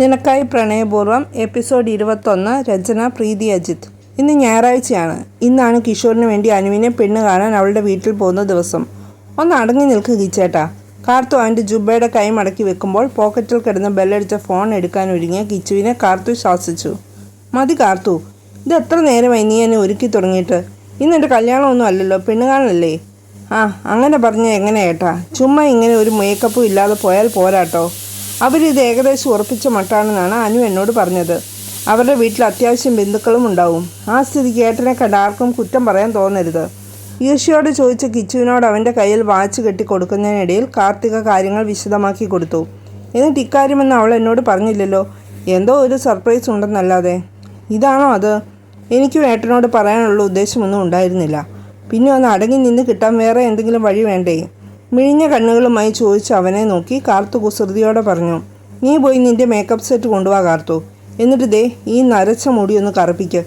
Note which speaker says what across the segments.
Speaker 1: നിനക്കായി പ്രണയപൂർവം എപ്പിസോഡ് ഇരുപത്തൊന്ന് രചന പ്രീതി അജിത്. ഇന്ന് ഞായറാഴ്ചയാണ്. ഇന്നാണ് കിഷോറിന് വേണ്ടി അനുവിനെ പെണ്ണ് കാണാൻ അവളുടെ വീട്ടിൽ പോകുന്ന ദിവസം. ഒന്ന് അടങ്ങി നിൽക്ക് കിച്ചേട്ടാ കാർത്തു അവന്റെ ജുബയുടെ കൈ മടക്കി വെക്കുമ്പോൾ പോക്കറ്റിൽ കിടന്ന് ബെല്ലടിച്ച ഫോൺ എടുക്കാൻ ഒരുങ്ങിയ കിച്ചുവിനെ കാർത്തു ശാസിച്ചു മതി കാർത്തു ഇത് എത്ര നേരമായി നീ എന്നെ ഒരുക്കി തുടങ്ങിയിട്ട്? ഇന്നെന്റെ കല്യാണമൊന്നും അല്ലല്ലോ പെണ്ണ് കാണലല്ലേ ആ അങ്ങനെ പറഞ്ഞാൽ എങ്ങനെ ചുമ്മാ ഇങ്ങനെ ഒരു മേക്കപ്പും ഇല്ലാതെ പോയാൽ പോരാട്ടോ. അവരിത് ഏകദേശം ഉറപ്പിച്ച മട്ടാണെന്നാണ് അനു എന്നോട് പറഞ്ഞത്. അവരുടെ വീട്ടിൽ അത്യാവശ്യം ബന്ധുക്കളും ഉണ്ടാവും. ആ സ്ഥിതിക്ക് ഏട്ടനെ കണ്ട ആർക്കും കുറ്റം പറയാൻ തോന്നരുത്. ഈർഷ്യയോട് ചോദിച്ച കിച്ചുവിനോട് അവന്റെ കയ്യിൽ വാച്ച് കെട്ടി കൊടുക്കുന്നതിനിടയിൽ കാർത്തിക കാര്യങ്ങൾ വിശദമാക്കി കൊടുത്തു. എന്നിട്ട് ഇക്കാര്യമെന്ന് അവൾ എന്നോട് പറഞ്ഞില്ലല്ലോ. എന്തോ ഒരു സർപ്രൈസ് ഉണ്ടെന്നല്ലാതെ. ഇതാണോ അത്? എനിക്കും ഏട്ടനോട് പറയാനുള്ള ഉദ്ദേശമൊന്നും ഉണ്ടായിരുന്നില്ല. പിന്നെ ഒന്ന് അടങ്ങി നിന്ന് കിട്ടാൻ വേറെ എന്തെങ്കിലും വഴി വേണ്ടേ? മിഴിഞ്ഞ കണ്ണുകളുമായി ചോദിച്ച് അവനെ നോക്കി കാർത്തു കുസൃതിയോടെ പറഞ്ഞു നീ പോയി നിന്റെ മേക്കപ്പ് സെറ്റ് കൊണ്ടുവാ കാർത്തു. എന്നിട്ട് ദേ ഈ നരച്ച മുടി ഒന്ന് കറുപ്പിക്ക്.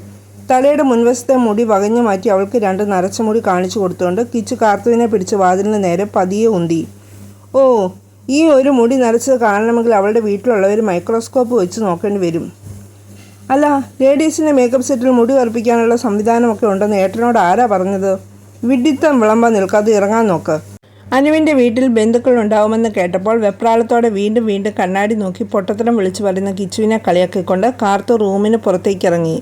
Speaker 1: തലയുടെ മുൻവശത്തെ മുടി വകഞ്ഞു മാറ്റി അവൾക്ക് രണ്ട് നരച്ച മുടി കാണിച്ചു കൊടുത്തുകൊണ്ട് കിച്ചു കാർത്തുവിനെ പിടിച്ച് വാതിലിന് നേരെ പതിയെ ഉന്തി. ഓ ഈ ഒരു മുടി നരച്ചത് കാണണമെങ്കിൽ അവളുടെ വീട്ടിലുള്ളവർ മൈക്രോസ്കോപ്പ് വെച്ച് നോക്കേണ്ടി വരും. അല്ല ലേഡീസിന്റെ മേക്കപ്പ് സെറ്റിൽ മുടി കറുപ്പിക്കാനുള്ള സംവിധാനമൊക്കെ ഉണ്ടെന്ന് ഏട്ടനോട് ആരാ പറഞ്ഞത്? വിഡിത്തം വിളമ്പാൻ നിൽക്കാതെ ഇറങ്ങാൻ നോക്ക്. അനുവിന്റെ വീട്ടിൽ ബന്ധുക്കൾ ഉണ്ടാവുമെന്ന് കേട്ടപ്പോൾ വെപ്രാളത്തോടെ വീണ്ടും വീണ്ടും കണ്ണാടി നോക്കി പൊട്ടത്തരം വിളിച്ചു പറയുന്ന കിച്ചുവിനെ കളിയാക്കിക്കൊണ്ട് കാർത്തു റൂമിന് പുറത്തേക്ക് ഇറങ്ങി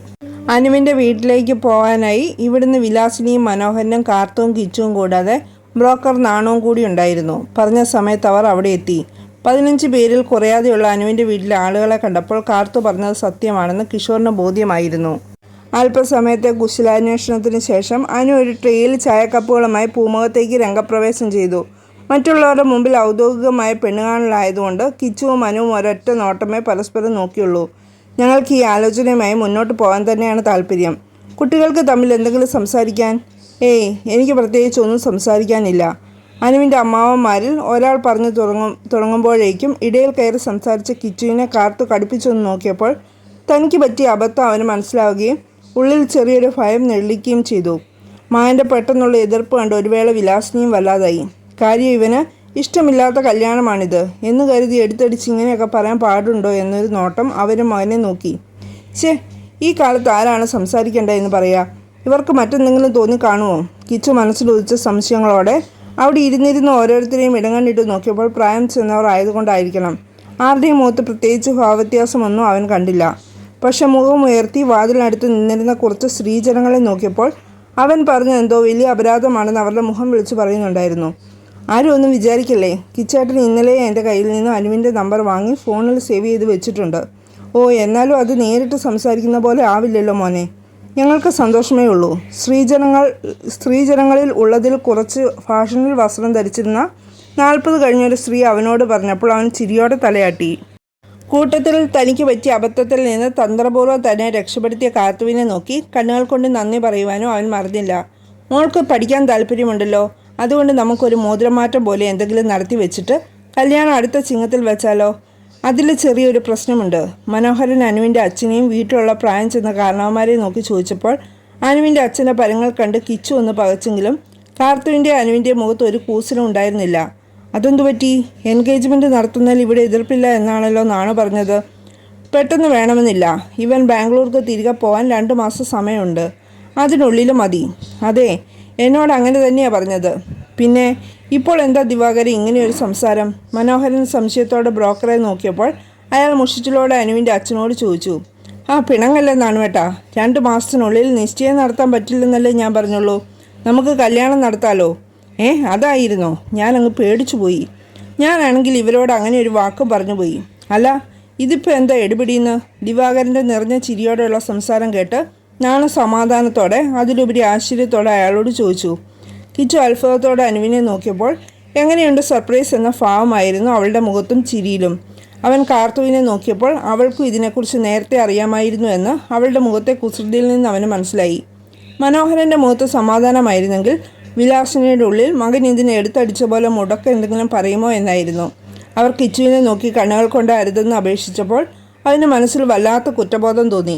Speaker 1: അനുവിന്റെ വീട്ടിലേക്ക് പോകാനായി ഇവിടുന്ന് വിലാസിനിയും മനോഹരനും കാർത്തുവും കിച്ചുവും കൂടാതെ ബ്രോക്കർ നാണവും കൂടി ഉണ്ടായിരുന്നു. പറഞ്ഞ സമയത്ത് അവർ അവിടെ എത്തി. പതിനഞ്ച് പേരിൽ കുറയാതെയുള്ള അനുവിന്റെ വീട്ടിലെ ആളുകളെ കണ്ടപ്പോൾ കാർത്തു പറഞ്ഞത് സത്യമാണെന്ന് കിഷോറിന് ബോധ്യമായിരുന്നു. അല്പസമയത്തെ കുശലാന്വേഷണത്തിന് ശേഷം അനു ഒരു ട്രെയിൽ ചായക്കപ്പുകളുമായി പൂമുഖത്തേക്ക് രംഗപ്രവേശം ചെയ്തു. മറ്റുള്ളവരുടെ മുമ്പിൽ ഔദ്യോഗികമായ പെണ്ണുകാണലായതുകൊണ്ട് കിച്ചുവും അനുവും ഒരൊറ്റ നോട്ടമേ പരസ്പരം നോക്കിയുള്ളൂ. ഞങ്ങൾക്ക് ഈ ആലോചനയുമായി മുന്നോട്ട് പോകാൻ തന്നെയാണ് താല്പര്യം കുട്ടികൾക്ക് തമ്മിൽ എന്തെങ്കിലും സംസാരിക്കാൻ? ഏയ് എനിക്ക് പ്രത്യേകിച്ച് ഒന്നും സംസാരിക്കാനില്ല. അനുവിന്റെ അമ്മാവന്മാരിൽ ഒരാൾ പറഞ്ഞു തുടങ്ങും തുടങ്ങുമ്പോഴേക്കും ഇടയിൽ കയറി സംസാരിച്ച കിച്ചുവിനെ കാർത്തു കടുപ്പിച്ചൊന്ന് നോക്കിയപ്പോൾ തനിക്ക് പറ്റിയ അബദ്ധം അവന് മനസ്സിലാവുകയും ഉള്ളിൽ ചെറിയൊരു ഭയം നെള്ളിക്കുകയും ചെയ്തു. മായന്റെ പെട്ടെന്നുള്ള എതിർപ്പ് കണ്ട് ഒരു വേള വിലാസിനിയും വല്ലാതായി. കാര്യം ഇവന് ഇഷ്ടമില്ലാത്ത കല്യാണമാണിത്. എന്ന് കരുതി എടുത്തടിച്ച് ഇങ്ങനെയൊക്കെ പറയാൻ പാടുണ്ടോ എന്നൊരു നോട്ടം അവരും മകനെ നോക്കി. ഛേ ഈ കാലത്ത് ആരാണ് സംസാരിക്കേണ്ടതെന്ന് പറയാ. ഇവർക്ക് മറ്റെന്തെങ്കിലും തോന്നി കാണുമോ കിച്ചു മനസ്സിലുദിച്ച സംശയങ്ങളോടെ അവിടെ ഇരുന്നിരുന്ന ഓരോരുത്തരെയും ഇടങ്ങണ്ടിട്ട് നോക്കിയപ്പോൾ പ്രായം ചെന്നവർ ആയതുകൊണ്ടായിരിക്കണം. ആരുടെയും മുഖത്ത് പ്രത്യേകിച്ച് ഭാവവ്യത്യാസമൊന്നും അവൻ കണ്ടില്ല. പക്ഷെ മുഖം ഉയർത്തി വാതിലിനടുത്ത് നിന്നിരുന്ന കുറച്ച് സ്ത്രീജനങ്ങളെ നോക്കിയപ്പോൾ അവൻ പറഞ്ഞ എന്തോ വലിയ അപരാധമാണെന്ന് അവരുടെ മുഖം വിളിച്ചു പറയുന്നുണ്ടായിരുന്നു. ആരും ഒന്നും വിചാരിക്കല്ലേ? കിച്ചേട്ടൻ ഇന്നലെ എന്റെ കയ്യിൽ നിന്ന് അനുവിന്റെ നമ്പർ വാങ്ങി ഫോണിൽ സേവ് ചെയ്ത് വെച്ചിട്ടുണ്ട്. ഓ എന്നാലും അത് നേരിട്ട് സംസാരിക്കുന്ന പോലെ ആവില്ലല്ലോ മോനെ. ഞങ്ങൾക്ക് സന്തോഷമേ ഉള്ളൂ. സ്ത്രീജനങ്ങൾ സ്ത്രീജനങ്ങളിൽ ഉള്ളതിൽ കുറച്ച് ഫാഷനിൽ വസ്ത്രം ധരിച്ചിരുന്ന നാൽപ്പത് കഴിഞ്ഞൊരു സ്ത്രീ അവനോട് പറഞ്ഞപ്പോൾ അവൻ ചിരിയോടെ തലയാട്ടി. കൂട്ടത്തിൽ തനിക്ക് പറ്റിയ അബദ്ധത്തിൽ നിന്ന് തന്ത്രപൂർവം തന്നെ രക്ഷപ്പെടുത്തിയ കാത്തുവിനെ നോക്കി കണ്ണുകൾ കൊണ്ട് നന്ദി പറയുവാനോ അവൻ മറന്നില്ല. മോൾക്ക് പഠിക്കാൻ താല്പര്യമുണ്ടല്ലോ. അതുകൊണ്ട് നമുക്കൊരു മോതിരമാറ്റം പോലെ എന്തെങ്കിലും നടത്തി വെച്ചിട്ട് കല്യാണം അടുത്ത ചിങ്ങത്തിൽ വെച്ചാലോ? അതിൽ ചെറിയൊരു പ്രശ്നമുണ്ട്. മനോഹരൻ അനുവിന്റെ അച്ഛനെയും വീട്ടിലുള്ള പ്രായം ചെന്ന കാരണവന്മാരെ നോക്കി ചോദിച്ചപ്പോൾ അനുവിന്റെ അച്ഛന്റെ പരങ്ങൾ കണ്ട് കിച്ചു ഒന്ന് പകച്ചെങ്കിലും കാർത്തുവിന്റെ അനുവിന്റെ മുഖത്ത് ഒരു കൂസലും ഉണ്ടായിരുന്നില്ല. അതെന്തു പറ്റി? എൻഗേജ്മെന്റ് നടത്തുന്നതിൽ ഇവിടെ എതിർപ്പില്ല എന്നാണല്ലോ നാണു പറഞ്ഞത്. പെട്ടെന്ന് വേണമെന്നില്ല. ഇവൻ ബാംഗ്ലൂർക്ക് തിരികെ പോകാൻ രണ്ട് മാസം സമയമുണ്ട്. അതിനുള്ളിൽ മതി. അതെ എന്നോട് അങ്ങനെ തന്നെയാണ് പറഞ്ഞത്. പിന്നെ ഇപ്പോൾ എന്താ ദിവാകരൻ ഇങ്ങനെയൊരു സംസാരം? മനോഹരൻ സംശയത്തോടെ ബ്രോക്കറെ നോക്കിയപ്പോൾ അയാൾ മുഷിച്ചിലോടെ അനുവിന്റെ അച്ഛനോട് ചോദിച്ചു. ആ പിണങ്ങല്ലെന്നാണ് വേട്ടാ രണ്ട് മാസത്തിനുള്ളിൽ നിശ്ചയം നടത്താൻ പറ്റില്ലെന്നല്ലേ ഞാൻ പറഞ്ഞുള്ളൂ. നമുക്ക് കല്യാണം നടത്താലോ? ഏ അതായിരുന്നോ. ഞാനങ്ങ് പേടിച്ചു പോയി. ഞാനാണെങ്കിൽ ഇവരോട് അങ്ങനെ ഒരു വാക്ക് പറഞ്ഞു പോയി. അല്ല ഇതിപ്പോൾ എന്താ എടുപിടിയെന്ന് ദിവാകരന്റെ നിറഞ്ഞ ചിരിയോടെയുള്ള സംസാരം കേട്ട് നാളെ സമാധാനത്തോടെ അതിലുപരി ആശ്ചര്യത്തോടെ അയാളോട് ചോദിച്ചു കിച്ചു അത്ഭുതത്തോടെ അനുവിനെ നോക്കിയപ്പോൾ എങ്ങനെയുണ്ട് സർപ്രൈസ് എന്ന ഭാവമായിരുന്നു അവളുടെ മുഖത്തും ചിരിയിലും. അവൻ കാർത്തുവിനെ നോക്കിയപ്പോൾ അവൾക്കും ഇതിനെക്കുറിച്ച് നേരത്തെ അറിയാമായിരുന്നു എന്ന് അവളുടെ മുഖത്തെ കുസൃതിയിൽ നിന്ന് അവന് മനസ്സിലായി. മനോഹരന്റെ മുഖത്ത് സമാധാനമായിരുന്നെങ്കിൽ വിലാസിനിയുടെ ഉള്ളിൽ മകൻ ഇതിനെ എടുത്തടിച്ച പോലെ മുടക്ക എന്തെങ്കിലും പറയുമോ എന്നായിരുന്നു. അവർ കിച്ചുവിനെ നോക്കി കണ്ണുകൾ കൊണ്ട് അരുതെന്ന് അപേക്ഷിച്ചപ്പോൾ അതിന് മനസ്സിൽ വല്ലാത്ത കുറ്റബോധം തോന്നി.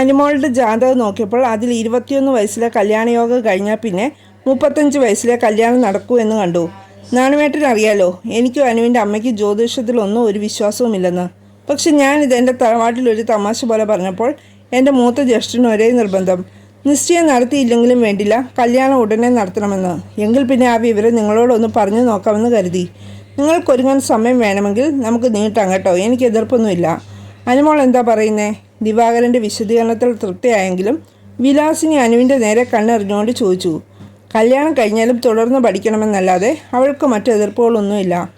Speaker 1: അനുമോളുടെ ജാതകം നോക്കിയപ്പോൾ അതിൽ ഇരുപത്തിയൊന്ന് വയസ്സിലെ കല്യാണയോഗം കഴിഞ്ഞാൽ പിന്നെ മുപ്പത്തഞ്ച് വയസ്സിലെ കല്യാണം നടക്കൂ എന്ന് കണ്ടു. നാണുവേട്ടൻ അറിയാലോ എനിക്കും അനുവിന്റെ അമ്മയ്ക്ക് ജ്യോതിഷത്തിലൊന്നും ഒരു വിശ്വാസവുമില്ലെന്ന്. പക്ഷെ ഞാനിത് എന്റെ തറവാട്ടിൽ ഒരു തമാശ പോലെ പറഞ്ഞപ്പോൾ എന്റെ മൂത്ത ജ്യേഷ്ഠന് ഒരേ നിർബന്ധം. നിശ്ചയം നടത്തിയില്ലെങ്കിലും വേണ്ടില്ല. കല്യാണം ഉടനെ നടത്തണമെന്ന്. എങ്കിൽ പിന്നെ ആ വിവരം നിങ്ങളോടൊന്ന് പറഞ്ഞു നോക്കാമെന്ന് കരുതി. നിങ്ങൾക്കൊരുങ്ങാൻ സമയം വേണമെങ്കിൽ നമുക്ക് നീട്ടാം കേട്ടോ. എനിക്ക് എതിർപ്പൊന്നുമില്ല. അനുമോൾ എന്താ പറയുന്നേ? ദിവാകരന്റെ വിശദീകരണത്തിൽ തൃപ്തിയായെങ്കിലും വിലാസിനി അനുവിന്റെ നേരെ കണ്ണെറിഞ്ഞുകൊണ്ട് ചോദിച്ചു. കല്യാണം കഴിഞ്ഞാലും തുടർന്ന് പഠിക്കണമെന്നല്ലാതെ അവൾക്ക് മറ്റു എതിർപ്പുകളൊന്നുമില്ല.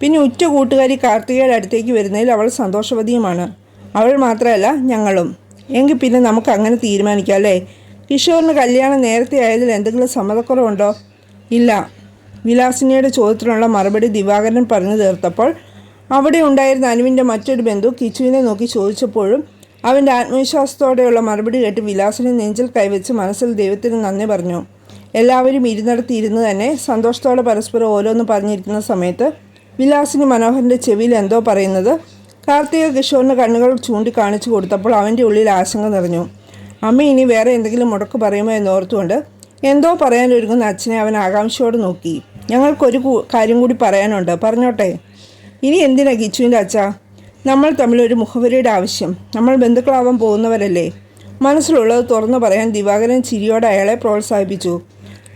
Speaker 1: പിന്നെ ഉറ്റ കൂട്ടുകാരി കാർത്തികയുടെ അടുത്തേക്ക് വരുന്നതിൽ അവൾ സന്തോഷവതിയുമാണ്. അവൾ മാത്രമല്ല ഞങ്ങളും. എങ്കിൽ പിന്നെ നമുക്ക് അങ്ങനെ തീരുമാനിക്കാം അല്ലേ? കിഷോറിന് കല്യാണം നേരത്തെ ആയതിൽ എന്തെങ്കിലും സമ്മതക്കുറവുണ്ടോ? ഇല്ല. വിലാസിനിയുടെ ചോദ്യത്തിനുള്ള മറുപടി ദിവാകരൻ പറഞ്ഞു തീർത്തപ്പോൾ അവിടെ ഉണ്ടായിരുന്ന അനുവിന്റെ മറ്റൊരു ബന്ധു കിച്ചുവിനെ നോക്കി ചോദിച്ചപ്പോഴും അവന്റെ ആത്മവിശ്വാസത്തോടെയുള്ള മറുപടി കേട്ട് വിലാസിനെ നെഞ്ചിൽ കൈവച്ച് മനസ്സിൽ ദൈവത്തിന് നന്ദി പറഞ്ഞു. എല്ലാവരും ഇരുന്നിടത്തിയിരുന്ന് തന്നെ സന്തോഷത്തോടെ പരസ്പരം ഓരോന്ന് പറഞ്ഞിരിക്കുന്ന സമയത്ത് വിലാസിന് മനോഹരന്റെ ചെവിയിൽ എന്തോ പറയുന്നത് കാർത്തിക കിഷോറിന് കണ്ണുകൾ ചൂണ്ടിക്കാണിച്ചു കൊടുത്തപ്പോൾ അവന്റെ ഉള്ളിൽ ആശങ്ക നിറഞ്ഞു. അമ്മ ഇനി വേറെ എന്തെങ്കിലും മുടക്ക് പറയുമോ എന്നോർത്തുകൊണ്ട് എന്തോ പറയാനൊരുങ്ങുന്ന അച്ഛനെ അവൻ ആകാംക്ഷയോട് നോക്കി. ഞങ്ങൾക്കൊരു കാര്യം കൂടി പറയാനുണ്ട്. പറഞ്ഞോട്ടെ? ഇനി എന്തിനാ ഗിച്ചുവിന്റെ അച്ഛ? നമ്മൾ തമ്മിൽ ഒരു മുഖവരിയുടെ ആവശ്യം. നമ്മൾ ബന്ധുക്കളാവാൻ പോകുന്നവരല്ലേ? മനസ്സിലുള്ളത് തുറന്നു പറയാൻ ദിവാകരൻ ചിരിയോടെ അയാളെ പ്രോത്സാഹിപ്പിച്ചു.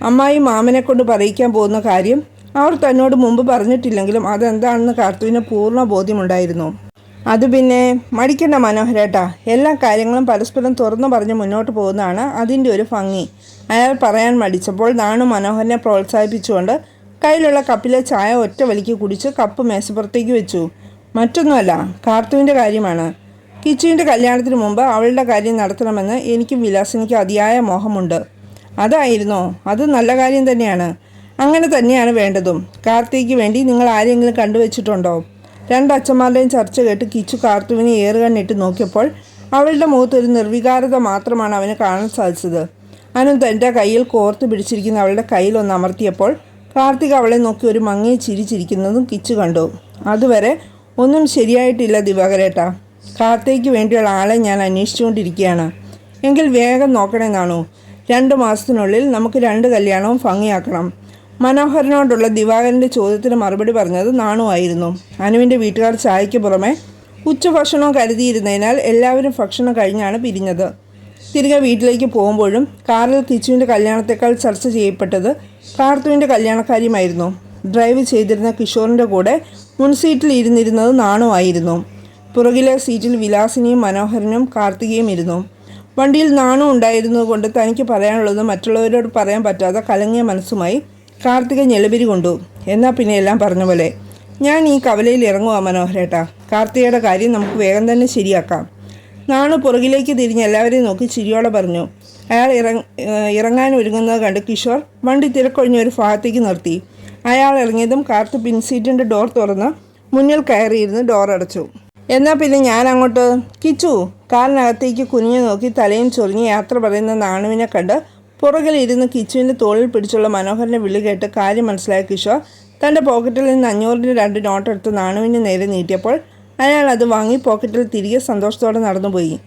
Speaker 1: അമ്മായി മാമനെ കൊണ്ട് പറയിക്കാൻ പോകുന്ന കാര്യം അവർ തന്നോട് മുമ്പ് പറഞ്ഞിട്ടില്ലെങ്കിലും അതെന്താണെന്ന് കാർത്തുവിന് പൂർണ ബോധ്യമുണ്ടായിരുന്നു. അത് പിന്നെ മടിക്കണ്ട മനോഹരേട്ടാ. എല്ലാ കാര്യങ്ങളും പരസ്പരം തുറന്നു പറഞ്ഞ് മുന്നോട്ട് പോകുന്നതാണ് അതിന്റെ ഒരു ഭംഗി. അയാൾ പറയാൻ മടിച്ചപ്പോൾ നാണു മനോഹരനെ പ്രോത്സാഹിപ്പിച്ചുകൊണ്ട് കയ്യിലുള്ള കപ്പിലെ ചായ ഒറ്റ വലിക്ക് കുടിച്ച് കപ്പ് മേശപ്പുറത്തേക്ക് വെച്ചു. മറ്റൊന്നുമല്ല കാർത്തുവിന്റെ കാര്യമാണ്. കിച്ചുവിന്റെ കല്യാണത്തിന് മുമ്പ് അവളുടെ കാര്യം നടത്തണമെന്ന് എനിക്കും വിലാസിനിക്ക് അതിയായ മോഹമുണ്ട്. അതായിരുന്നോ അത് നല്ല കാര്യം തന്നെയാണ്. അങ്ങനെ തന്നെയാണ് വേണ്ടതും. കാർത്തിക്ക് വേണ്ടി നിങ്ങൾ ആരെങ്കിലും കണ്ടുവച്ചിട്ടുണ്ടോ? രണ്ടച്ഛന്മാരുടെയും ചർച്ച കേട്ട് കിച്ചു കാർത്തുവിനെ ഏറുകണ്ണിട്ട് നോക്കിയപ്പോൾ അവളുടെ മുഖത്ത് ഒരു നിർവികാരത മാത്രമാണ് അവന് കാണാൻ സാധിച്ചത്. അനു തന്റെ കയ്യിൽ കോർത്ത് പിടിച്ചിരിക്കുന്ന അവളുടെ കയ്യിൽ ഒന്ന് അമർത്തിയപ്പോൾ കാർത്തിക് അവളെ നോക്കി ഒരു മങ്ങി ചിരിച്ചിരിക്കുന്നതും കിച്ചു കണ്ടു. അതുവരെ ഒന്നും ശരിയായിട്ടില്ല ദിവാകരേട്ട. കാർത്തിക്ക് വേണ്ടിയുള്ള ആളെ ഞാൻ അന്വേഷിച്ചുകൊണ്ടിരിക്കുകയാണ്. എങ്കിൽ വേഗം നോക്കണമെന്നാണോ രണ്ട് മാസത്തിനുള്ളിൽ നമുക്ക് രണ്ട് കല്യാണവും ഭംഗിയാക്കണം. മനോഹരനോടുള്ള ദിവാകരന്റെ ചോദ്യത്തിന് മറുപടി പറഞ്ഞത് നാണുവായിരുന്നു അനുവിന്റെ വീട്ടുകാർ ചായയ്ക്ക് പുറമെ ഉച്ചഭക്ഷണവും കരുതിയിരുന്നതിനാൽ എല്ലാവരും ഭക്ഷണം കഴിഞ്ഞാണ് പിരിഞ്ഞത്. തിരികെ വീട്ടിലേക്ക് പോകുമ്പോഴും കാറിൽ കിച്ചുവിന്റെ കല്യാണത്തെക്കാൾ ചർച്ച ചെയ്യപ്പെട്ടത് കാർത്തുവിന്റെ കല്യാണക്കാര്യമായിരുന്നു. ഡ്രൈവ് ചെയ്തിരുന്ന കിഷോറിന്റെ കൂടെ മുൻസീറ്റിൽ ഇരുന്നിരുന്നത് നാണുവായിരുന്നു പുറകിലെ സീറ്റിൽ വിലാസിനിയും മനോഹരനും കാർത്തികയും ഇരുന്നു. വണ്ടിയിൽ നാണു ഉണ്ടായിരുന്നതുകൊണ്ട് തനിക്ക് പറയാനുള്ളത് മറ്റുള്ളവരോട് പറയാൻ പറ്റാത്ത കലങ്ങിയ മനസ്സുമായി കാർത്തിക ഞെളിപിരി കൊണ്ടു. എന്നാൽ പിന്നെ എല്ലാം പറഞ്ഞ പോലെ ഞാൻ ഈ കവലയിൽ ഇറങ്ങുക മനോഹരേട്ടാ. കാർത്തികയുടെ കാര്യം നമുക്ക് വേഗം തന്നെ ശരിയാക്കാം. നാണു പുറകിലേക്ക് തിരിഞ്ഞ് എല്ലാവരെയും നോക്കി ചിരിയോടെ പറഞ്ഞു അയാൾ ഇറങ്ങ ഇറങ്ങാൻ ഒരുങ്ങുന്നത് കണ്ട് കിഷോർ വണ്ടി തിരക്കൊഴിഞ്ഞ ഒരു ഭാഗത്തേക്ക് നിർത്തി. അയാൾ ഇറങ്ങിയതും കാർത്ത് പിൻസീറ്റിന്റെ ഡോർ തുറന്ന് മുന്നിൽ കയറിയിരുന്ന് ഡോർ അടച്ചു. എന്നാൽ പിന്നെ ഞാൻ അങ്ങോട്ട്? കിച്ചു കാറിനകത്തേക്ക് കുനിഞ്ഞു നോക്കി തലയും ചൊറിഞ്ഞ് യാത്ര പറയുന്ന നാണുവിനെ കണ്ട് പുറകിലിരുന്ന് കിച്ചുവിന്റെ തോളിൽ പിടിച്ചുള്ള മനോഹരനെ വിളി കേട്ട് കാര്യം മനസ്സിലായ കിഷോർ തന്റെ പോക്കറ്റിൽ നിന്ന് അഞ്ഞൂറിന്റെ രണ്ട് നോട്ട് എടുത്ത് നാണുവിന് നേരെ നീട്ടിയപ്പോൾ അയാൾ അത് വാങ്ങി പോക്കറ്റിൽ തിരികെ സന്തോഷത്തോടെ നടന്നുപോയി.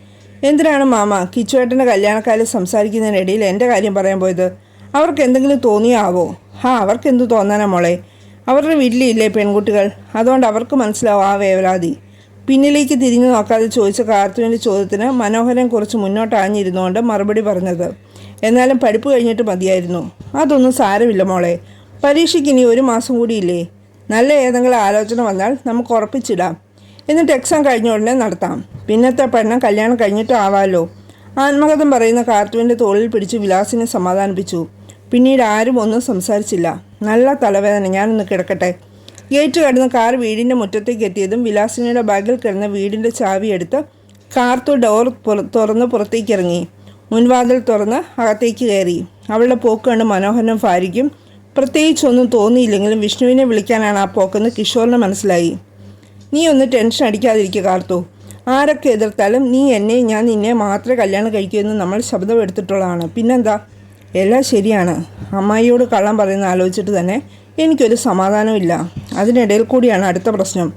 Speaker 1: എന്തിനാണ് മാമ കിച്ചുവേട്ടന്റെ കല്യാണക്കാരിൽ സംസാരിക്കുന്നതിനിടയിൽ എന്റെ കാര്യം പറയാൻ പോയത്? അവർക്ക് എന്തെങ്കിലും തോന്നിയാവോ? ഹാ അവർക്ക് എന്തു തോന്നാനാ മോളെ? അവരുടെ വീട്ടിലില്ലേ പെൺകുട്ടികൾ? അതുകൊണ്ട് അവർക്ക് മനസ്സിലാവും ആ വേവലാതി. പിന്നിലേക്ക് തിരിഞ്ഞു നോക്കാതെ ചോദിച്ച കാർത്തുവിന്റെ ചോദ്യത്തിന് മനോഹരൻ കുറച്ച് മുന്നോട്ട് ആഞ്ഞിരുന്നുകൊണ്ട് മറുപടി പറഞ്ഞത് എന്നാലും പഠിപ്പ് കഴിഞ്ഞിട്ട് മതിയായിരുന്നു. അതൊന്നും സാരമില്ല മോളെ. പരീക്ഷയ്ക്ക് ഇനി ഒരു മാസം കൂടിയില്ലേ? നല്ല ഏതെങ്കിലും ആലോചന വന്നാൽ നമുക്ക് ഉറപ്പിച്ചിടാം. എന്നിട്ട് എക്സാം കഴിഞ്ഞ ഉടനെ നടത്താം. പിന്നത്തെ പഠനം കല്യാണം കഴിഞ്ഞിട്ട് ആവാലോ? ആത്മകഥം പറയുന്ന കാർത്തുവിന്റെ തോളിൽ പിടിച്ച് വിലാസിനെ സമാധാനിപ്പിച്ചു. പിന്നീട് ആരും ഒന്നും സംസാരിച്ചില്ല. നല്ല തലവേദന. ഞാനൊന്ന് കിടക്കട്ടെ. ഗേറ്റ് കടന്ന് കാർ വീടിന്റെ മുറ്റത്തേക്ക് എത്തിയതും വിലാസിനിയുടെ ബാഗിൽ കിടന്ന വീടിന്റെ ചാവി എടുത്ത് കാർത്തു ഡോർ തുറന്ന് പുറത്തേക്ക് ഇറങ്ങി. മുൻവാതിൽ തുറന്ന് അകത്തേക്ക് കയറി. അവളുടെ പോക്ക് കണ്ട് മനോഹരനും ഭാര്യയ്ക്കും പ്രത്യേകിച്ചൊന്നും തോന്നിയില്ലെങ്കിലും വിഷ്ണുവിനെ വിളിക്കാനാണ് ആ പോക്കെന്ന് കിഷോറിന് മനസ്സിലായി. നീ ഒന്ന് ടെൻഷൻ അടിക്കാതിരിക്കുക കാർത്തു. ആരൊക്കെ എതിർത്താലും നീ എന്നെ ഞാൻ നിന്നെ മാത്രമേ കല്യാണം കഴിക്കൂ എന്ന് നമ്മൾ ശബ്ദം എടുത്തിട്ടുള്ളതാണ്. പിന്നെന്താ? എല്ലാം ശരിയാണ്. അമ്മായിയോട് കള്ളം പറയുന്ന ആലോചിച്ചിട്ട് തന്നെ എനിക്കൊരു സമാധാനമില്ല അതിനിടയിൽ കൂടിയാണ് അടുത്ത പ്രശ്നം.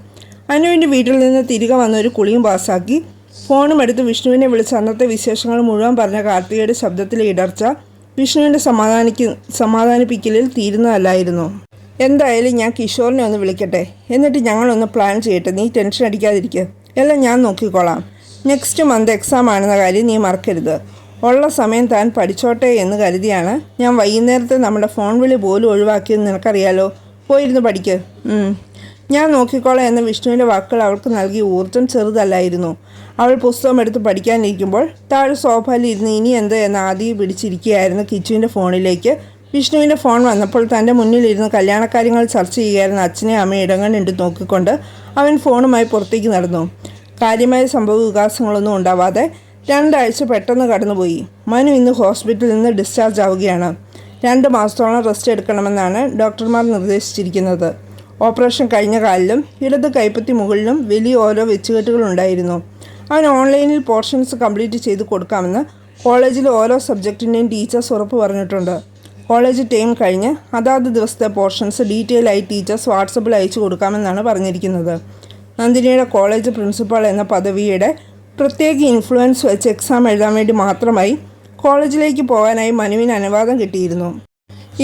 Speaker 1: അനുവിന്റെ വീട്ടിൽ നിന്ന് തിരികെ വന്ന ഒരു കുളിയും പാസ്സാക്കി ഫോണും എടുത്ത് വിഷ്ണുവിനെ വിളിച്ച് അന്നത്തെ വിശേഷങ്ങൾ മുഴുവൻ പറഞ്ഞ കാർത്തികയുടെ ശബ്ദത്തിലെ ഇടർച്ച വിഷ്ണുവിന്റെ സമാധാനിക്ക് സമാധാനിപ്പിക്കലിൽ തീരുന്നതല്ലായിരുന്നു. എന്തായാലും ഞാൻ കിഷോറിനെ ഒന്ന് വിളിക്കട്ടെ. എന്നിട്ട് ഞങ്ങളൊന്ന് പ്ലാൻ ചെയ്യട്ടെ. നീ ടെൻഷൻ അടിക്കാതിരിക്കുക എല്ലാം ഞാൻ നോക്കിക്കോളാം. നെക്സ്റ്റ് മന്ത് എക്സാം ആണെന്ന കാര്യം നീ മറക്കരുത്. ഉള്ള സമയം താൻ പഠിച്ചോട്ടെ എന്ന് കരുതിയാണ് ഞാൻ വൈകുന്നേരത്തെ നമ്മുടെ ഫോൺ വിളി പോലും ഒഴിവാക്കിയെന്ന് നിനക്കറിയാലോ. പോയിരുന്ന് പഠിക്ക്. ഞാൻ നോക്കിക്കോളാം എന്ന വിഷ്ണുവിന്റെ വാക്കുകൾ അവൾക്ക് നൽകിയ ഊർജം ചെറുതല്ലായിരുന്നു. അവൾ പുസ്തകം എടുത്ത് പഠിക്കാനിരിക്കുമ്പോൾ താഴെ സോഫയിൽ ഇരുന്ന് ഇനി എന്ത് എന്ന് ആദ്യം പിടിച്ചിരിക്കുകയായിരുന്നു കിച്ചുവിന്റെ ഫോണിലേക്ക്. വിഷ്ണുവിന്റെ ഫോൺ വന്നപ്പോൾ തന്റെ മുന്നിലിരുന്ന് കല്യാണക്കാര്യങ്ങൾ ചർച്ച ചെയ്യുകയായിരുന്ന അച്ഛനെ അമ്മയെ ഇടങ്ങണ്ടിട്ട് നോക്കിക്കൊണ്ട് അവൻ ഫോണുമായി പുറത്തേക്ക് നടന്നു. കാര്യമായ സംഭവ വികാസങ്ങളൊന്നും ഉണ്ടാവാതെ രണ്ടാഴ്ച പെട്ടെന്ന് കടന്നുപോയി. മനു ഇന്ന് ഹോസ്പിറ്റലിൽ നിന്ന് ഡിസ്ചാർജ് ആവുകയാണ്. രണ്ട് മാസത്തോളം റെസ്റ്റ് എടുക്കണമെന്നാണ് ഡോക്ടർമാർ നിർദ്ദേശിച്ചിരിക്കുന്നത്. ഓപ്പറേഷൻ കഴിഞ്ഞ കാലിലും ഇടത് കൈപ്പത്തി മുകളിലും വലിയ ഓരോ വെച്ചുകെട്ടുകളുണ്ടായിരുന്നു അവൻ ഓൺലൈനിൽ പോർഷൻസ് കംപ്ലീറ്റ് ചെയ്ത് കൊടുക്കാമെന്ന് കോളേജിലെ ഓരോ സബ്ജക്റ്റിന്റെയും ടീച്ചേഴ്സ് ഉറപ്പ് പറഞ്ഞിട്ടുണ്ട്. കോളേജ് ടൈം കഴിഞ്ഞ് അതാത് ദിവസത്തെ പോർഷൻസ് ഡീറ്റെയിൽ ആയി ടീച്ചേഴ്സ് വാട്സപ്പിൽ അയച്ചു കൊടുക്കാമെന്നാണ് പറഞ്ഞിരിക്കുന്നത്. നന്ദിനിയുടെ കോളേജ് പ്രിൻസിപ്പാൾ എന്ന പദവിയുടെ പ്രത്യേക ഇൻഫ്ലുവൻസ് വെച്ച് എക്സാം എഴുതാൻ വേണ്ടി മാത്രമായി കോളേജിലേക്ക് പോകാനായി മനുവിന് അനുവാദം കിട്ടിയിരുന്നു.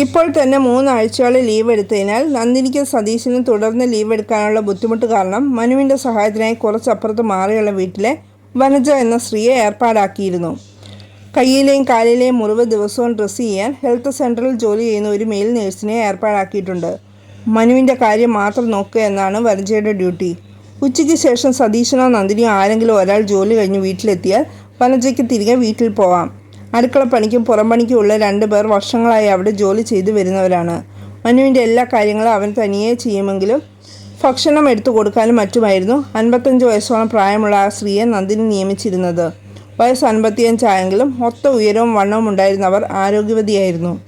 Speaker 1: ഇപ്പോൾ തന്നെ മൂന്നാഴ്ചയോളം ലീവ് എടുത്തതിനാൽ നന്ദിനിക്കും സതീശിനും തുടർന്ന് ലീവ് എടുക്കാനുള്ള ബുദ്ധിമുട്ട് കാരണം മനുവിന്റെ സഹായത്തിനായി കുറച്ചപ്പുറത്ത് മാറിയുള്ള വീട്ടിലെ വനജ എന്ന സ്ത്രീയെ ഏർപ്പാടാക്കിയിരുന്നു. കയ്യിലെയും കാലിലെയും മുറിവ് ദിവസവും ഡ്രസ്സ് ചെയ്യാൻ ഹെൽത്ത് സെന്ററിൽ ജോലി ചെയ്യുന്ന ഒരു മെയിൽ നേഴ്സിനെ ഏർപ്പാടാക്കിയിട്ടുണ്ട്. മനുവിന്റെ കാര്യം മാത്രം നോക്കുക എന്നാണ് വനജയുടെ ഡ്യൂട്ടി. ഉച്ചയ്ക്ക് ശേഷം സതീശനോ നന്ദിനിയോ ആരെങ്കിലും ഒരാൾ ജോലി കഴിഞ്ഞ് വീട്ടിലെത്തിയാൽ വനജയ്ക്ക് തിരികെ വീട്ടിൽ പോവാം. അടുക്കള പണിക്കും പുറം പണിക്കും ഉള്ള രണ്ട് പേർ വർഷങ്ങളായി അവിടെ ജോലി ചെയ്തു വരുന്നവരാണ്. മനുവിന്റെ എല്ലാ കാര്യങ്ങളും അവൻ തനിയെ ചെയ്യുമെങ്കിലും ഭക്ഷണം എടുത്തു കൊടുക്കാനും മറ്റുമായിരുന്നു. അൻപത്തഞ്ച് വയസ്സോളം പ്രായമുള്ള ആ സ്ത്രീയെ നന്ദിനി നിയമിച്ചിരുന്നത്. വയസ്സ് അൻപത്തിയഞ്ചായെങ്കിലും ഒത്ത ഉയരവും വണ്ണവും ഉണ്ടായിരുന്നവർ ആരോഗ്യവതിയായിരുന്നു.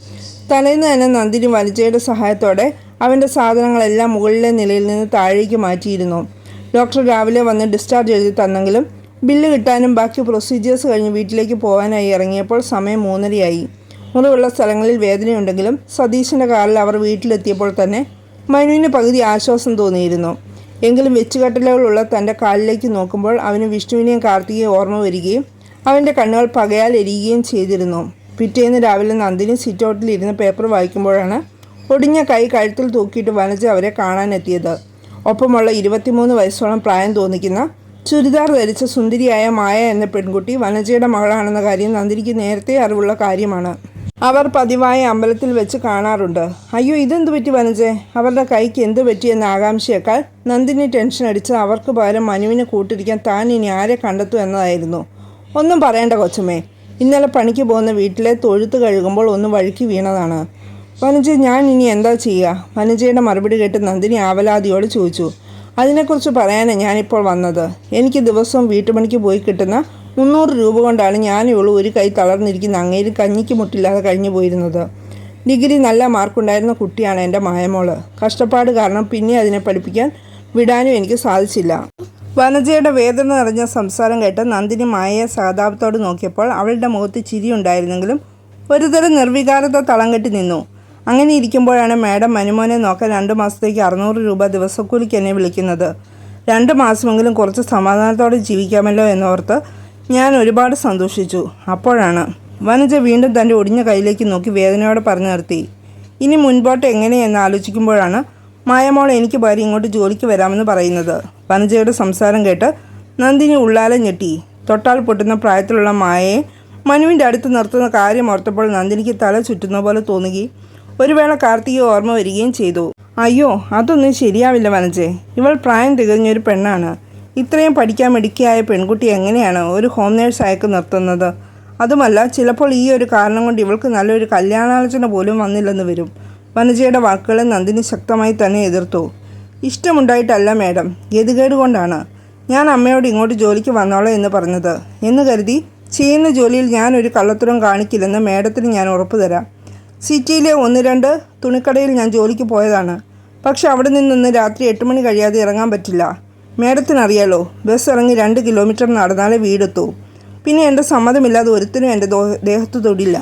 Speaker 1: തലേന്ന് തന്നെ നന്ദിനി വനിജയുടെ സഹായത്തോടെ അവന്റെ സാധനങ്ങളെല്ലാം മുകളിലെ നിലയിൽ നിന്ന് താഴേക്ക് മാറ്റിയിരുന്നു. ഡോക്ടർ രാവിലെ വന്ന് ഡിസ്ചാർജ് എഴുതി തന്നെങ്കിലും ബില്ല് കിട്ടാനും ബാക്കി പ്രൊസീജിയേഴ്സ് കഴിഞ്ഞ് വീട്ടിലേക്ക് പോകാനായി ഇറങ്ങിയപ്പോൾ സമയം മൂന്നരയായി. മുറിവുള്ള സ്ഥലങ്ങളിൽ വേദനയുണ്ടെങ്കിലും സതീശന്റെ കാറിൽ അവർ വീട്ടിലെത്തിയപ്പോൾ തന്നെ മനുവിന് പകുതി ആശ്വാസം തോന്നിയിരുന്നു. എങ്കിലും വെച്ചുകെട്ടലുകളുള്ള തന്റെ കാലിലേക്ക് നോക്കുമ്പോൾ അവന് വിഷ്ണുവിനെയും കാർത്തികയും ഓർമ്മ വരികയും അവന്റെ കണ്ണുകൾ പകയാൽ എരിയുകയും ചെയ്തിരുന്നു. പിറ്റേന്ന് രാവിലെ നന്ദിനി സിറ്റൗട്ടിൽ ഇരുന്ന് പേപ്പർ വായിക്കുമ്പോഴാണ് ഒടിഞ്ഞ കൈ കഴുത്തിൽ തൂക്കിയിട്ട് വനജ അവരെ കാണാനെത്തിയത്. ഒപ്പമുള്ള ഇരുപത്തിമൂന്ന് വയസ്സോളം പ്രായം തോന്നിക്കുന്ന ചുരിദാർ ധരിച്ച സുന്ദരിയായ മായ എന്ന പെൺകുട്ടി വനജയുടെ മകളാണെന്ന കാര്യം നന്ദിനിക്ക് നേരത്തെ അറിവുള്ള കാര്യമാണ്. അവർ പതിവായ അമ്പലത്തിൽ വെച്ച് കാണാറുണ്ട്. അയ്യോ ഇതെന്ത് പറ്റി വനജെ? അവരുടെ കൈക്ക് എന്ത് പറ്റിയെന്ന ആകാംക്ഷയേക്കാൾ നന്ദിനി ടെൻഷൻ അടിച്ച് അവർക്ക് പകരം മനുവിനെ കൂട്ടിരിക്കാൻ താൻ ഇനി ആരെ കണ്ടെത്തു എന്നതായിരുന്നു. ഒന്നും പറയേണ്ട കൊച്ചമ്മേ. ഇന്നലെ പണിക്ക് പോകുന്ന വീട്ടിലെ തൊഴുത്ത് കഴുകുമ്പോൾ ഒന്ന് വഴുക്കി വീണതാണ്. വനജ ഞാൻ ഇനി എന്താ ചെയ്യുക? വനജയുടെ മറുപടി കേട്ട് നന്ദിനി ആവലാതിയോട് ചോദിച്ചു. അതിനെക്കുറിച്ച് പറയാനാണ് ഞാനിപ്പോൾ വന്നത്. എനിക്ക് ദിവസവും വീട്ടുപണിക്ക് പോയി കിട്ടുന്ന മുന്നൂറ് രൂപ കൊണ്ടാണ് ഞാൻ ഇവൾ ഒരു കൈ തളർന്നിരിക്കുന്ന അങ്ങേര് കഞ്ഞിക്ക് മുട്ടില്ലാതെ കഴിഞ്ഞു പോയിരുന്നത്. ഡിഗ്രി നല്ല മാർക്കുണ്ടായിരുന്ന കുട്ടിയാണ് എന്റെ മായമോൾ. കഷ്ടപ്പാട് കാരണം പിന്നെ അതിനെ പഠിപ്പിക്കാൻ വിടാനും എനിക്ക് സാധിച്ചില്ല. വനജയുടെ വേദന നിറഞ്ഞ സംസാരം കേട്ട് നന്ദിനി മായയെ സഹതാപത്തോട് നോക്കിയപ്പോൾ അവളുടെ മുഖത്ത് ചിരിയുണ്ടായിരുന്നെങ്കിലും ഒരുതരം നിർവികാരത തളം കെട്ടി നിന്നു. അങ്ങനെ ഇരിക്കുമ്പോഴാണ് മാഡം മനുമോനെ നോക്കാൻ രണ്ട് മാസത്തേക്ക് അറുന്നൂറ് രൂപ ദിവസക്കൂലിക്ക് എന്നെ വിളിക്കുന്നത്. രണ്ട് മാസമെങ്കിലും കുറച്ച് സമാധാനത്തോടെ ജീവിക്കാമല്ലോ എന്നോർത്ത് ഞാൻ ഒരുപാട് സന്തോഷിച്ചു. അപ്പോഴാണ് വനജ വീണ്ടും തന്റെ ഒടിഞ്ഞ കയ്യിലേക്ക് നോക്കി വേദനയോടെ പറഞ്ഞു നിർത്തി. ഇനി മുൻപോട്ട് എങ്ങനെയെന്ന് ആലോചിക്കുമ്പോഴാണ് മായമോൾ എനിക്ക് ഭാര്യ ഇങ്ങോട്ട് ജോലിക്ക് വരാമെന്ന് പറയുന്നത്. വനജയുടെ സംസാരം കേട്ട് നന്ദിനി ഉള്ളാലെ ഞെട്ടി. തൊട്ടാൽ പൊട്ടുന്ന പ്രായത്തിലുള്ള മായയെ മനുവിന്റെ അടുത്ത് നിർത്തുന്ന കാര്യം ഓർത്തപ്പോൾ നന്ദിനിക്ക് തല ചുറ്റുന്ന പോലെ തോന്നുകയും ഒരു വേള കാർത്തിക ഓർമ്മ വരികയും ചെയ്തു. അയ്യോ അതൊന്നും ശരിയാവില്ല വനജെ. ഇവൾ പ്രായം തികഞ്ഞൊരു പെണ്ണാണ്. ഇത്രയും പഠിക്കാൻ മിടുക്കിയായ പെൺകുട്ടി എങ്ങനെയാണ് ഒരു ഹോം നേഴ്സ് അയക്ക് നിർത്തുന്നത്? അതുമല്ല ചിലപ്പോൾ ഈ ഒരു കാരണം കൊണ്ട് ഇവൾക്ക് നല്ലൊരു കല്യാണാലോചന പോലും വന്നില്ലെന്ന് വരും. വനജയുടെ വാക്കുകളെ നന്ദിനി ശക്തമായി തന്നെ എതിർത്തു. ഇഷ്ടമുണ്ടായിട്ടല്ല മേഡം. ഗതികേട് കൊണ്ടാണ് ഞാൻ അമ്മയോട് ഇങ്ങോട്ട് ജോലിക്ക് വന്നോളാം എന്ന് പറഞ്ഞത്. എന്ന് കരുതി ചെയ്യുന്ന ജോലിയിൽ ഞാൻ ഒരു കള്ളത്തരം കാണിക്കില്ലെന്ന് മേഡത്തിന് ഞാൻ ഉറപ്പ് തരാം. സിറ്റിയിലെ ഒന്ന് രണ്ട് തുണിക്കടയിൽ ഞാൻ ജോലിക്ക് പോയതാണ്. പക്ഷെ അവിടെ നിന്നൊന്ന് രാത്രി എട്ട് മണി കഴിയാതെ ഇറങ്ങാൻ പറ്റില്ല. മേഡത്തിനറിയാലോ ബസ് ഇറങ്ങി രണ്ട് കിലോമീറ്റർ നടന്നാലേ വീടെത്തൂ. പിന്നെ എന്റെ സമ്മതമില്ലാതെ ഒരുത്തിനും എന്റെ ദേഹത്ത് തൊടില്ല.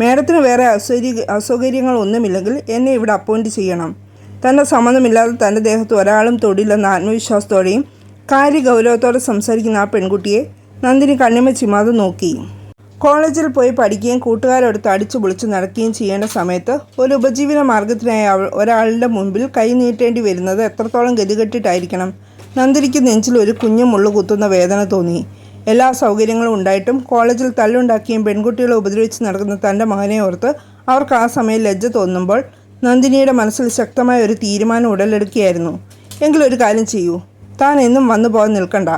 Speaker 1: മേഡത്തിന് വേറെ അസൗകര്യ അസൗകര്യങ്ങളൊന്നുമില്ലെങ്കിൽ എന്നെ ഇവിടെ അപ്പോയിന്റ് ചെയ്യണം. തന്റെ സമ്മതമില്ലാതെ തന്റെ ദേഹത്ത് ഒരാളും തൊടില്ലെന്ന ആത്മവിശ്വാസത്തോടെയും കാര്യഗൗരവത്തോടെ സംസാരിക്കുന്ന ആ പെൺകുട്ടിയെ നന്ദിനി കണ്ണിമ ചിമാതെ നോക്കി. കോളേജിൽ പോയി പഠിക്കുകയും കൂട്ടുകാരോടൊത്ത് അടിച്ചു പൊളിച്ച് നടക്കുകയും ചെയ്യേണ്ട സമയത്ത് ഒരു ഉപജീവന മാർഗത്തിനായി ഒരാളുടെ മുൻപിൽ കൈ നീട്ടേണ്ടി വരുന്നത് എത്രത്തോളം ഗതികെട്ടിട്ടായിരിക്കണം? നന്ദിനിക്ക് നെഞ്ചിൽ ഒരു കുഞ്ഞു മുള്ളു കുത്തുന്ന വേദന തോന്നി. എല്ലാ സൗകര്യങ്ങളും ഉണ്ടായിട്ടും കോളേജിൽ തല്ലുണ്ടാക്കിയും പെൺകുട്ടികളെ ഉപദ്രവിച്ച് നടക്കുന്ന തന്റെ മകനെ ഓർത്ത് അവർക്ക് ആ സമയം ലജ്ജ തോന്നുമ്പോൾ നന്ദിനിയുടെ മനസ്സിൽ ശക്തമായ ഒരു തീരുമാനം ഉടലെടുക്കുകയായിരുന്നു. എങ്കിലൊരു കാര്യം ചെയ്യൂ. താൻ എന്നും വന്നു പോകാൻ നിൽക്കണ്ട.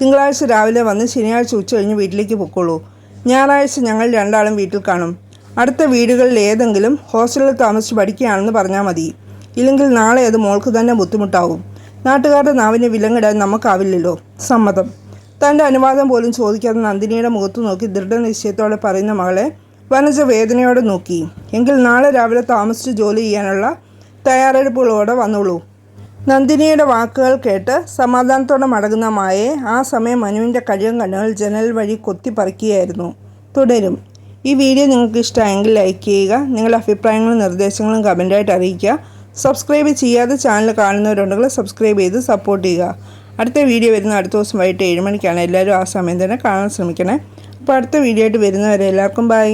Speaker 1: തിങ്കളാഴ്ച രാവിലെ വന്ന് ശനിയാഴ്ച ഉച്ച കഴിഞ്ഞ് വീട്ടിലേക്ക് പൊക്കോളൂ. ഞായറാഴ്ച ഞങ്ങൾ രണ്ടാളും വീട്ടിൽ കാണും. അടുത്ത വീടുകളിൽ ഏതെങ്കിലും ഹോസ്റ്റലിൽ താമസിച്ച് പഠിക്കുകയാണെന്ന് പറഞ്ഞാൽ മതി. ഇല്ലെങ്കിൽ നാളെ അത് മോൾക്ക് തന്നെ ബുദ്ധിമുട്ടാവും. നാട്ടുകാരുടെ നാവിനെ വിലങ്ങിടാൻ നമുക്കാവില്ലല്ലോ. സമ്മതം. തന്റെ അനുവാദം പോലും ചോദിക്കാതെ നന്ദിനിയുടെ മുഖത്ത് നോക്കി ദൃഢനിശ്ചയത്തോടെ പറയുന്ന മകളെ വനജ വേദനയോടെ നോക്കി. എങ്കിൽ നാളെ രാവിലെ താമസിച്ച് ജോലി ചെയ്യാനുള്ള തയ്യാറെടുപ്പുകളോടെ വന്നോളൂ. നന്ദിനിയുടെ വാക്കുകൾ കേട്ട് സമാധാനത്തോടെ മടങ്ങുന്ന മായെ ആ സമയം മനുവിന്റെ കഴിയും കണ്ണുകൾ ജനൽ വഴി കൊത്തിപ്പറിക്കുകയായിരുന്നു. തുടരും. ഈ വീഡിയോ നിങ്ങൾക്ക് ഇഷ്ടമായെങ്കിൽ ലൈക്ക് ചെയ്യുക നിങ്ങളുടെ അഭിപ്രായങ്ങളും നിർദ്ദേശങ്ങളും കമന്റായിട്ട് അറിയിക്കുക. സബ്സ്ക്രൈബ് ചെയ്യാതെ ചാനൽ കാണുന്നവരുണ്ടെങ്കിൽ സബ്സ്ക്രൈബ് ചെയ്ത് സപ്പോർട്ട് ചെയ്യുക. അടുത്ത വീഡിയോ വരുന്ന അടുത്ത ദിവസം വൈകിട്ട് ഏഴ് മണിക്കാണ്. എല്ലാവരും ആ സമയം തന്നെ കാണാൻ ശ്രമിക്കണേ. അപ്പോൾ അടുത്ത വീഡിയോ ആയിട്ട് വരുന്നവരെ എല്ലാവർക്കും ബൈ